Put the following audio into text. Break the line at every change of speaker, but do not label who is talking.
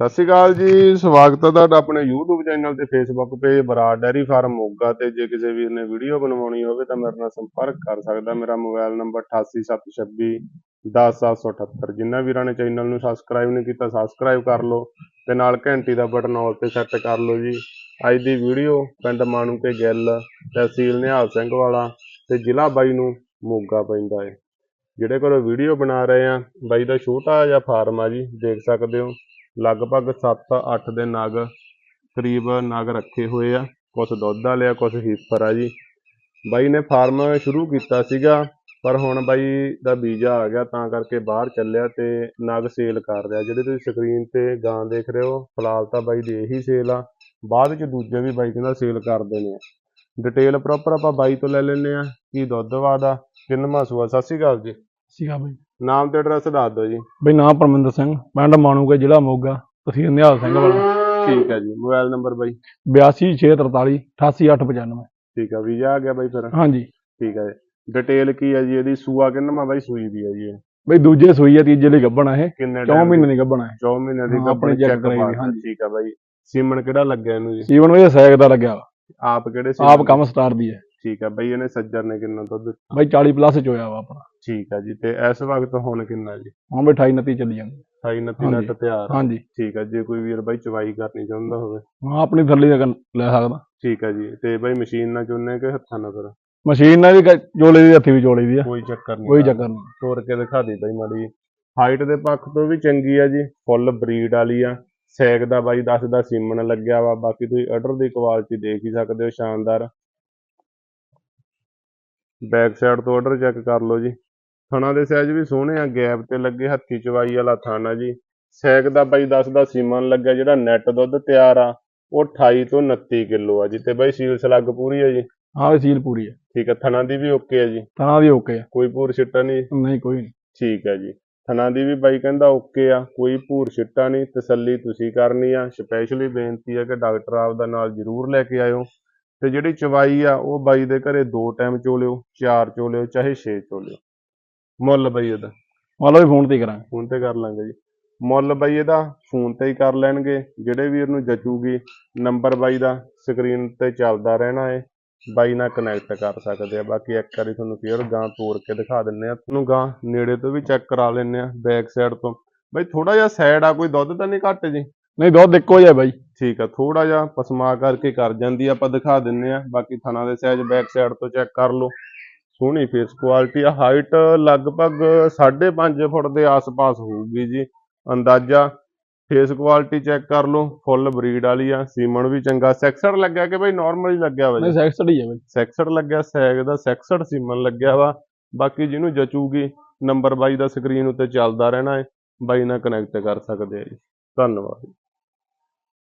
ਸਤਿ ਸ਼੍ਰੀ ਅਕਾਲ ਜੀ, ਸਵਾਗਤ ਹੈ ਤੁਹਾਡਾ ਆਪਣੇ YouTube ਚੈਨਲ ਤੇ Facebook page Brar dairy farm Moga ਤੇ। ਜੇ ਕਿਸੇ ਵੀਰ ਨੇ ਵੀਡੀਓ ਬਣਵਾਉਣੀ ਹੋਵੇ ਤਾਂ ਮੇਰੇ ਨਾਲ ਸੰਪਰਕ ਕਰ ਸਕਦਾ। ਮੇਰਾ ਮੋਬਾਈਲ ਨੰਬਰ 8876 10778 ਜਿਨ੍ਹਾਂ ਵੀਰਾਂ ਨੇ ਚੈਨਲ ਨੂੰ ਸਬਸਕ੍ਰਾਈਬ ਨਹੀਂ ਕੀਤਾ ਸਬਸਕ੍ਰਾਈਬ ਕਰ ਲਓ ਤੇ ਨਾਲ ਘੰਟੀ ਦਾ ਬਟਨ ਆਲ ਤੇ ਸੈੱਟ ਕਰ ਲਓ ਜੀ। ਅੱਜ ਦੀ ਵੀਡੀਓ ਪਿੰਡ ਮਾਣੂਕੇ ਗਿੱਲ, ਤਹਿਸੀਲ ਨਿਹਾਲ ਸਿੰਘ ਵਾਲਾ ਤੇ ਜ਼ਿਲ੍ਹਾ ਬਾਈ ਨੂੰ ਮੋਗਾ ਪੈਂਦਾ ਹੈ। ਜਿਹੜੇ ਕੋਲ ਵੀਡੀਓ ਬਣਾ ਰਹੇ ਆ, ਬਾਈ ਦਾ ਛੋਟਾ ਜਿਹਾ ਫਾਰਮ ਆ ਜੀ, ਦੇਖ ਸਕਦੇ ਹੋ। ਲਗਭਗ 7-8 ਦੇ ਨਗ ਕਰੀਬ ਨਗ ਰੱਖੇ ਹੋਏ ਆ। ਕੁਝ ਦੁੱਧ ਵਾਲੇ ਆ ਕੁਝ ਹੀਫਰ ਆ ਜੀ। ਬਾਈ ਨੇ ਫਾਰਮ ਸ਼ੁਰੂ ਕੀਤਾ ਸੀਗਾ, ਪਰ ਹੁਣ ਬਾਈ ਦਾ ਵੀਜ਼ਾ ਆ ਗਿਆ, ਤਾਂ ਕਰਕੇ ਬਾਹਰ ਚੱਲਿਆ ਤੇ ਨਗ ਸੇਲ ਕਰ ਰਿਹਾ। ਜਿਹੜੇ ਤੁਸੀਂ ਸਕਰੀਨ ਤੇ ਗਾਂ ਦੇਖ ਰਹੇ ਹੋ, ਫਿਲਹਾਲ ਤਾਂ ਬਾਈ ਦੀ ਇਹੀ ਸੇਲ ਆ। ਬਾਅਦ ਚ ਦੂਜੇ ਵੀ ਬਾਈ ਕਹਿੰਦਾ ਸੇਲ ਕਰ ਦੇਣੇ ਆ। ਡਿਟੇਲ ਪ੍ਰੋਪਰ ਆਪਾਂ ਬਾਈ ਤੋਂ ਲੈ ਲੈਂਦੇ ਆ। ਕੀ ਦੁੱਧ ਵਾਦਾ? ਕਿੰਨਵਾਂ ਸੂਆ? ਸਤਿ ਸ਼੍ਰੀ ਅਕਾਲ ਜੀ।
ਸੀਗਾ ਬਾਈ।
ਨਾਮ ਤੇ ਐਡਰੈਸ ਦੱਸ ਦਿਓ ਜੀ।
ਬਈ ਨਾਮ ਪਰਮਿੰਦਰ ਸਿੰਘ ਪਿੰਡ ਮਾਣੂਕੇ ਜ਼ਿਲ੍ਹਾ ਮੋਗਾ ਤਹਿਸੀਲ ਨਿਹਾਲ ਸਿੰਘ ਵਾਲਾ।
ਠੀਕ ਹੈ ਜੀ ਮੋਬਾਈਲ ਨੰਬਰ ਬਾਈ।
8263 88895
ਠੀਕ ਆ ਵੀਜ਼ਾ ਆ ਗਿਆ ਬਾਈ ਫਿਰ।
ਹਾਂਜੀ।
ਠੀਕ ਹੈ ਡਿਟੇਲ ਕੀ ਹੈ ਜੀ ਇਹਦੀ? ਸੂਆ ਕਿੰਨਵਾਂ ਬਾਈ? ਸੂਈ ਦੀ ਹੈ ਜੀ ਇਹ?
ਬਈ ਦੂਜੇ ਸੂਈ ਆ ਤੀਜੇ ਲਈ ਗੱਭਣਾ ਇਹ।
ਕਿੰਨੇ
4 ਮਹੀਨੇ ਦੀ ਗੱਭਣਾ ਹੈ
4 ਮਹੀਨੇ ਦੀ
ਹਾਂ, ਆਪਣੇ
ਚੈੱਕ
ਕਰਾਈ ਹਾਂਜੀ।
ਠੀਕ ਆ ਬਾਈ। ਸੀਮਨ ਕਿਹੜਾ ਲੱਗਿਆ ਇਹਨੂੰ ਜੀ?
ਜੀਵਨ ਵਿੱਚ ਸੈਕ ਦਾ ਲੱਗਿਆ। ਵਾ
ਆਪ ਕਿਹੜੇ
ਆਪ
ਸੀਮਨ?
ਕੰਮ ਸਟਾਰ ਦੀ ਹੈ।
ਠੀਕ ਆ ਬਾਈ ਇਹਨੇ ਸੱਜਰ ਨੇ ਕਿੰਨਾ ਦੁੱਧ?
ਬਈ 40 ਪਲੱਸ ਚ ਹੋਇਆ ਵਾ ਆਪਣਾ।
ਠੀਕ ਆ ਜੀ ਤੇ ਇਸ ਵਕਤ ਹੁਣ ਕਿੰਨਾ ਜੀ?
ਹੁਣ ਬਈ 28 29 ਚੱਲੀ ਜਾਂਦੀ।
28 29
ਹਾਂਜੀ।
ਨੱਟ ਤਿਆਰ।
ਹਾਂਜੀ।
ਠੀਕ ਆ ਜੇ ਕੋਈ ਵੀਰ ਬਾਈ ਚਵਾਈ ਕਰਨੀ ਚਾਹੁੰਦਾ ਹੋਵੇ।
ਹਾਂ ਆਪਣੀ ਥੱਲੇ ਦਾ ਲੈ ਸਕਦਾ।
ਠੀਕ ਆ ਜੀ ਤੇ ਬਾਈ ਮਸ਼ੀਨ ਨਾਲ ਚੁੰਨੇ ਕਿ ਹੱਥਾਂ ਨਾਲ ਫਿਰ?
ਮਸ਼ੀਨ ਨਾਲ ਵੀ ਜੋਲੇ ਦੀ ਹੱਥੀ ਵੀ ਜੋਲੇ ਦੀ ਆ।
ਕੋਈ ਚੱਕਰ ਨਹੀਂ
ਕੋਈ ਚੱਕਰ ਨਹੀਂ।
ਤੋੜ ਕੇ ਦਿਖਾ ਦੇ ਬਾਈ ਮਾੜੀ ਹਾਈਟ ਦੇ ਪੱਖ ਤੋਂ ਵੀ ਚੰਗੀ ਆ ਜੀ ਫੁੱਲ ਬਰੀਡ ਵਾਲੀ ਆ। ਸੈਕ ਦਾ ਬਾਈ ਦੱਸਦਾ ਸੀਮਨ ਲੱਗਿਆ ਵਾ ਬਾਕੀ ਤੁਸੀਂ ਆਰਡਰ ਦੀ ਕੁਆਲਿਟੀ ਦੇਖ ਹੀ ਸਕਦੇ ਹੋ ਸ਼ਾਨਦਾਰ। ਬੈਕ ਸਾਈਡ ਤੋਂ ਆਰਡਰ ਚੈੱਕ ਕਰ ਲਓ ਜੀ। ਥਣਾ ਦੇ ਸਾਈਜ਼ ਵੀ ਸੋਹਣੇ ਆ ਗੈਪ ਤੇ ਲੱਗੇ ਹੱਥੀ ਚਵਾਈ ਵਾਲਾ ਥਾਣਾ ਜੀ। ਸੈਕ ਦਾ ਬਾਈ ਦੱਸਦਾ ਸੀਮਨ ਲੱਗਿਆ ਜਿਹੜਾ ਨੈਟ ਦੁੱਧ ਤਿਆਰ ਆ ਉਹ 28 ਤੋਂ 29 ਕਿਲੋ ਆ ਜੀ ਤੇ ਬਾਈ ਸੀਲ ਸਲੱਗ ਪੂਰੀ ਆ ਜੀ।
ਹਾਂ ਵੀ ਸੀਲ ਪੂਰੀ ਹੈ
ਠੀਕ ਆ ਥਣਾ ਦੀ ਵੀ ਓਕੇ ਆ ਜੀ।
ਤਨਾ ਦੀ ਓਕੇ ਆ।
ਕੋਈ ਪੂਰ ਛਿੱਟਾ ਨਹੀਂ?
ਨਹੀਂ ਕੋਈ ਨਹੀਂ।
ਠੀਕ ਹੈ ਜੀ। ਥਣਾ ਦੀ ਵੀ ਬਾਈ ਕਹਿੰਦਾ ਓਕੇ ਆ ਕੋਈ ਭੂਰ ਛਿੱਟਾ ਨਹੀਂ। ਤਸੱਲੀ ਤੁਸੀਂ ਕਰਨੀ ਆ। ਸਪੈਸ਼ਲੀ ਬੇਨਤੀ ਆ ਕਿ ਡਾਕਟਰ ਆਪ ਦਾ ਨਾਲ ਜ਼ਰੂਰ ਲੈ ਕੇ ਆਇਓ। ਤੇ ਜਿਹੜੀ ਚਵਾਈ ਆ ਉਹ ਬਾਈ ਦੇ ਘਰੇ ਦੋ ਟਾਈਮ ਚੋਲਿਓ ਚਾਰ ਚੋਲਿਓ ਚਾਹੇ ਛੇ ਚੋਲਿਓ। ਮੁੱਲ ਬਾਈ ਇਹਦਾ।
ਮੰਨ ਲਓ ਵੀ ਫੋਨ ਤੇ ਹੀ ਕਰਾਂਗੇ।
ਫੋਨ ਤੇ ਕਰ ਲਾਂਗੇ ਜੀ। ਮੁੱਲ ਬਾਈ ਇਹਦਾ ਫੋਨ ਤੇ ਹੀ ਕਰ ਲੈਣਗੇ। ਜਿਹੜੇ ਵੀਰ ਨੂੰ ਜਚੂਗੀ ਨੰਬਰ ਬਾਈ ਦਾ ਸਕਰੀਨ ਤੇ ਚੱਲਦਾ ਰਹਿਣਾ ਏ। ਬਾਈ ਨਾਲ ਕਨੈਕਟ ਕਰ ਸਕਦੇ ਆ। ਬਾਕੀ ਇੱਕ ਵਾਰੀ ਤੁਹਾਨੂੰ ਫੇਰ ਗਾਂ ਤੋੜ ਕੇ ਦਿਖਾ ਦਿੰਨੇ ਆ। ਤੁਹਾਨੂੰ ਗਾਂ ਨੇੜੇ ਤੋਂ ਵੀ ਚੈੱਕ ਕਰਾ ਲੈਣੇ ਆ ਬੈਕ ਸਾਈਡ ਤੋਂ। ਬਾਈ ਥੋੜਾ ਜਿਹਾ ਸਾਈਡ ਆ ਕੋਈ ਦੁੱਧ ਤਾਂ ਨਹੀਂ ਘੱਟ ਜੀ?
ਨਹੀਂ ਦੁੱਧ ਇੱਕੋ ਜਿਹਾ ਬਾਈ।
ਠੀਕ ਆ ਥੋੜਾ ਜਿਹਾ ਪਸਮਾ ਕਰਕੇ ਕਰ ਜਾਂਦੀ ਆ ਆਪਾਂ ਦਿਖਾ ਦਿੰਨੇ ਆ। ਬਾਕੀ ਥਣਾ ਦੇ ਸਾਈਜ਼ ਬੈਕ ਸਾਈਡ ਤੋਂ ਚੈੱਕ ਕਰ ਲਓ। ਸੋਹਣੀ ਫੇਸ ਕੁਆਲਿਟੀ ਆ ਹਾਈਟ ਲਗਭਗ 5.5 ਫੁੱਟ ਦੇ ਆਸ-ਪਾਸ ਹੋਊਗੀ ਜੀ। ਅੰਦਾਜ਼ਾ ਫੇਸ ਕੁਆਲਿਟੀ ਚੈੱਕ ਕਰ ਲਓ ਫੁੱਲ ਬਰੀਡ ਵਾਲੀ ਆ ਸੀਮਨ ਵੀ ਚੰਗਾ। ਸੈਕਸਡ ਲੱਗਿਆ ਕਿ ਬਈ ਨਾਰਮਲ ਹੀ ਲੱਗਿਆ ਵਾ
ਨਹੀਂ
ਜੀ
ਸੈਕਸਡ ਹੀ ਹੈ ਬਾਈ।
ਸੈਕਸਡ ਲੱਗਿਆ ਸੈਗ ਦਾ ਸੈਕਸਡ ਸੀਮਨ ਲੱਗਿਆ ਵਾ। ਬਾਕੀ ਜਿਹਨੂੰ ਜਚੂਗੀ ਨੰਬਰ ਬਾਈ ਦਾ ਸਕਰੀਨ ਉੱਤੇ ਚੱਲਦਾ ਰਹਿਣਾ ਹੈ ਬਾਈ ਨਾਲ ਕਨੈਕਟ ਕਰ ਸਕਦੇ ਆ ਜੀ। ਧੰਨਵਾਦ।